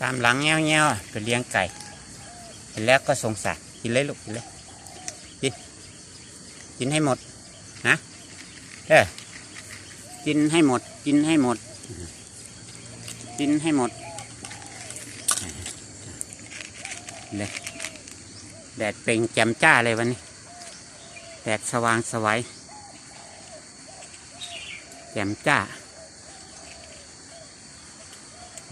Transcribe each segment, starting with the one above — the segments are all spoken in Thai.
ตามหลังเงี้ยวเงี้ยวๆไปเลี้ยงไก่ เห็นแล้วก็สงสารกินเลยลูกกินเลยกินกินให้หมดนะเออกินให้หมด กินให้หมด กินให้หมดเลยแดดเปล่งแจ่มจ้าเลยวันนี้ แดดสว่างสวัยแจ่มจ้า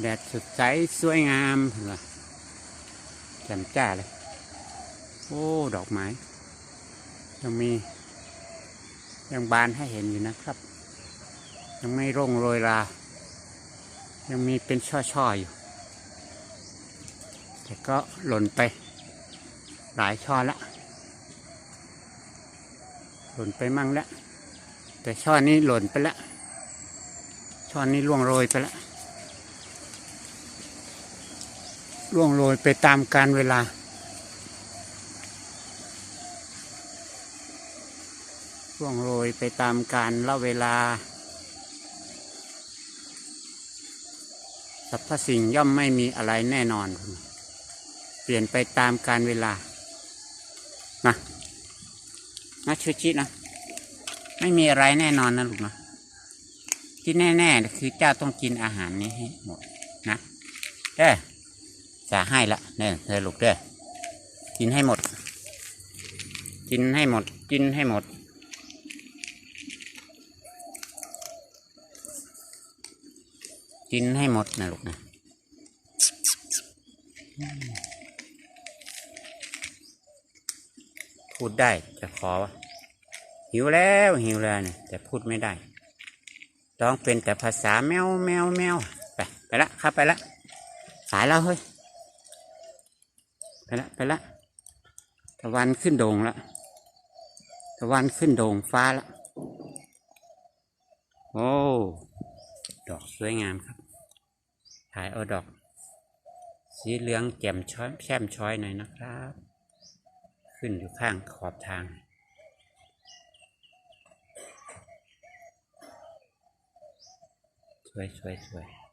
แดดสดใสสวยงามเห็นปะแจ่มจ้าเลย โอ้ ดอกไม้ ยังมี ยังบานให้เห็นอยู่นะครับ ยังไม่ร่งโรยรา ยังมีเป็นช่อๆอยู่ แต่ก็หล่นไป หลายช่อละ หล่นไปมั่งแล้วแต่ช่อนี้หล่นไปแล้วช่อนี้ล่วงโรยไปแล้ว ล่วงโรยไปตามกาลเวลา ล่วงโรยไปตามกาลละเวลาสรรพสิ่งย่อมไม่มีอะไรแน่นอน เปลี่ยนไปตามกาลเวลา นะนะชูชินะ ไม่มีอะไรแน่นอนนะลูกนะที่แน่ๆคือเจ้าต้องกินอาหารนี้ให้หมดนะเด้อ จะให้ละเนี่ยเธอลูกเด้อกินให้หมด กินให้หมด กินให้หมด กินให้หมดนะลูกนะพูดได้จะขอวะหิวแล้วหิวแล้วเนี่ยแต่พูดไม่ได้ต้องเป็นแต่ภาษาแมวแมวแมวไปไปละครับไปละสายแล้วเฮ้ย ไปละไปละตะวันขึ้นโด่งละตะวันขึ้นโด่งฟ้าละโอ้ดอกสวยงามครับ ถ่ายเอาดอก สีเหลืองแจ่มช้อยแช่มช้อยหน่อยนะครับ ขึ้นอยู่ข้างขอบทางสวยสวยสวย